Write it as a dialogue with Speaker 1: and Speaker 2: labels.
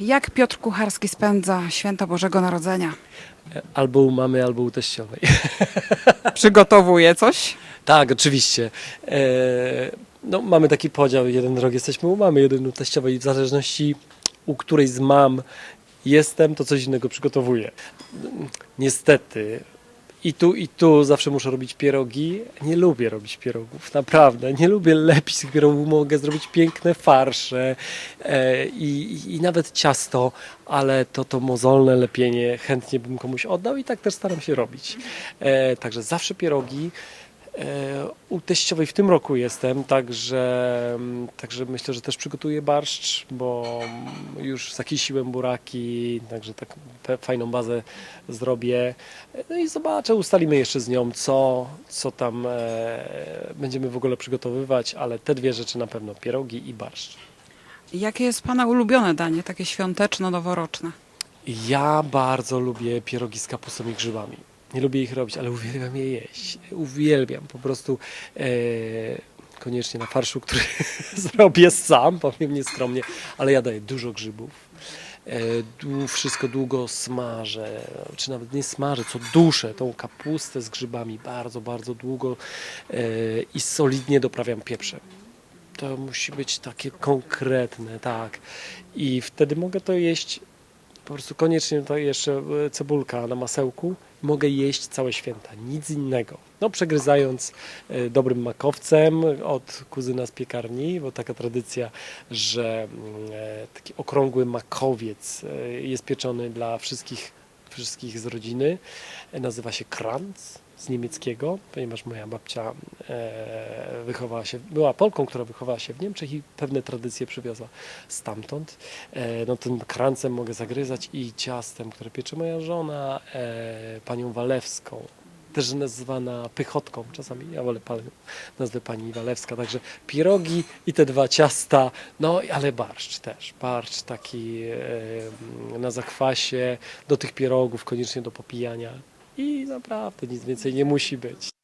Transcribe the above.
Speaker 1: Jak Piotr Kucharski spędza święta Bożego Narodzenia?
Speaker 2: Albo u mamy, albo u teściowej.
Speaker 1: Przygotowuje coś?
Speaker 2: tak, oczywiście. E, no, mamy taki podział, jeden rok jesteśmy u mamy, jeden u teściowej i w zależności u której z mam jestem, to coś innego przygotowuję. Niestety i tu, i tu zawsze muszę robić pierogi. Nie lubię robić pierogów, naprawdę. Nie lubię lepić tych pierogów, mogę zrobić piękne farsze e, i, i, nawet ciasto, ale to, to mozolne lepienie chętnie bym komuś oddał i tak też staram się robić. E, także zawsze pierogi. E, U teściowej w tym roku jestem, także, mm, także myślę, że też przygotuję barszcz, bo mm, już zakisiłem buraki, także tak fajną bazę zrobię. No i zobaczę, ustalimy jeszcze z nią, co, co tam e, będziemy w ogóle przygotowywać, ale te dwie rzeczy na pewno, pierogi i barszcz.
Speaker 1: Jakie jest Pana ulubione danie, takie świąteczno-noworoczne?
Speaker 2: Ja bardzo lubię pierogi z kapustą i grzybami. Nie lubię ich robić, ale uwielbiam je jeść. Uwielbiam po prostu. E, koniecznie na farszu, który zrobię sam, powiem nieskromnie, ale ja daję dużo grzybów. E, wszystko długo smażę, czy nawet nie smażę, co duszę tą kapustę z grzybami bardzo, bardzo długo e, i solidnie doprawiam pieprzem. To musi być takie konkretne, tak. I wtedy mogę to jeść po prostu koniecznie to jeszcze e, cebulka na masełku. Mogę jeść całe święta, nic innego. No przegryzając e, dobrym makowcem od kuzyna z piekarni, bo taka tradycja, że mm, e, taki okrągły makowiec jest pieczony dla wszystkich, wszystkich z rodziny. E, Nazywa się Kranz z niemieckiego, ponieważ moja babcia e, wychowała się, była Polką, która wychowała się w Niemczech i pewne tradycje przywiozła stamtąd. E, no tym krancem mogę zagryzać i ciastem, które piecze moja żona, e, panią Walewską, też nazywana pychotką, czasami ja wolę nazwę pani Walewska, także pierogi i te dwa ciasta, no ale barszcz też, barszcz taki na zakwasie, do tych pierogów koniecznie do popijania. I naprawdę nic więcej nie musi być.